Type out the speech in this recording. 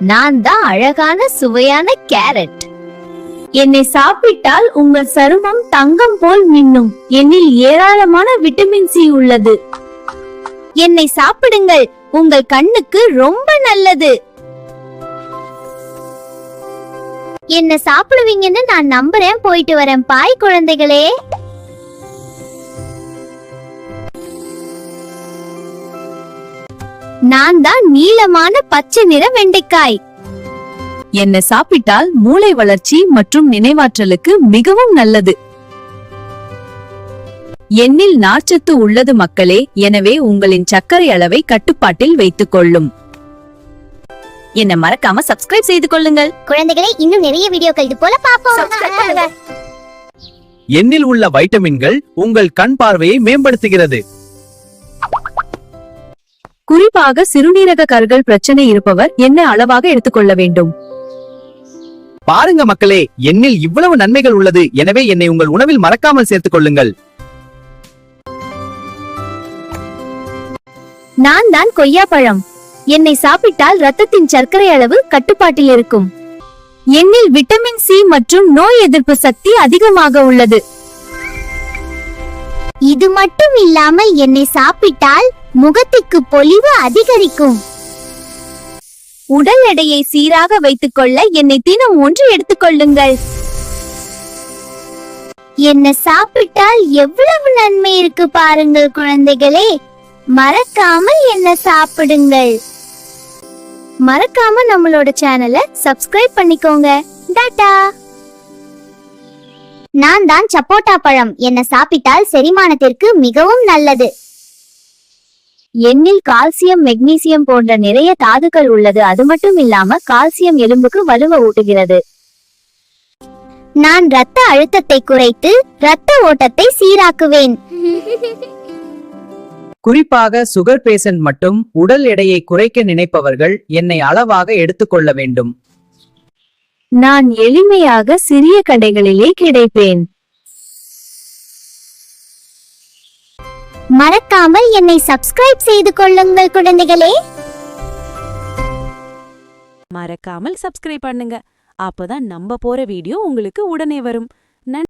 நான் தான் அழகான சுவையான கேரட். என்னை சாப்பிட்டால் உங்கள் சருமம் தங்கம் போல் மின்னும். என்னில் ஏராளமான விட்டமின் சி உள்ளது. என்னை சாப்பிடுங்கள் உங்கள் கண்ணுக்கு ரொம்ப நல்லது. என்ன சாப்பிடுவீங்கன்னு நான் நம்புறேன் போயிட்டு வரேன் பாய் குழந்தைகளே. நான் தான் நீளமான பச்சை நிற வெண்டைக்காய். என்ன சாப்பிட்டால் மூளை வளர்ச்சி மற்றும் நினைவாற்றலுக்கு மிகவும் நல்லது. எண்ணில் நார்ச்சத்து உள்ளது மக்களே எனவே உங்களின் சர்க்கரை அளவை கட்டுப்பாட்டில் வைத்துக் கொள்ளும். என்ன மறக்காம சப்ஸ்கிரைப் செய்து கொள்ளுங்கள். குழந்தைகளே இன்னும் நிறைய வீடியோக்கள் இது போல பாப்போம் எண்ணில் உள்ள வைட்டமின்கள் உங்கள் கண் பார்வையை மேம்படுத்துகிறது. குறிப்பாக சிறுநீரக கற்கள் பிரச்சனை இருப்பவர் என்ன அளவாக எடுத்துக்கொள்ள வேண்டும்? பாருங்க மக்களே எண்ணில் இவ்வளவு நன்மைகள் உள்ளது. எனவே என்னை உங்கள் உணவில் மறக்காமல் சேர்த்துக் கொள்ளுங்கள். நான் தான் கொய்யாப்பழம். என்னை சாப்பிட்டால் ரத்தத்தின் சர்க்கரை அளவு கட்டுப்பாட்டில் இருக்கும். எண்ணில் விட்டமின் சி மற்றும் நோய் எதிர்ப்பு சக்தி அதிகமாக உள்ளது. இது மட்டும் இல்லாமல் என்னை சாப்பிட்டால் முகத்துக்கு பொலிவு அதிகரிக்கும். உடல் எடையை சீராக வைத்துக் கொள்ள என்னை தினம் ஒன்று எடுத்துக்கொள்ளுங்கள் என்ன சாப்பிட்டால் எவ்வளவு நன்மை இருக்கு பாருங்கள் குழந்தைகளே. மறக்காமல் என்ன சாப்பிடுங்கள். மறக்காம நம்மளோட சேனலை சப்ஸ்கிரைப் பண்ணிக்கோங்க. டாடா நான் தான் சப்போட்டா பழம். என்ன சாப்பிட்டால் செரிமானத்திற்கு மிகவும் நல்லது. எண்ணில் கால்சியம் மெக்னீசியம் போன்ற நிறைய தாதுக்கள் உள்ளது. அது மட்டும் இல்லாம கால்சியம் எலும்புக்கு வலுவ ஊட்டுகிறது. நான் ரத்த அழுத்தத்தை குறைத்து ரத்த ஓட்டத்தை சீராக்குவேன். குறிப்பாக சுகர் பேஷண்ட் மட்டும் உடல் எடையை குறைக்க நினைப்பவர்கள் என்னை அளவாக எடுத்துக்கொள்ள வேண்டும். நான் எளிமையாக சிறிய கடைகளிலே கிடைப்பேன். மறக்காமல் என்னை சப்ஸ்கிரைப் செய்து கொள்ளுங்கள் குழந்தைகளே. மறக்காமல் சப்ஸ்கிரைப் பண்ணுங்க. அப்பதான் நம்ம போற வீடியோ உங்களுக்கு உடனே வரும்.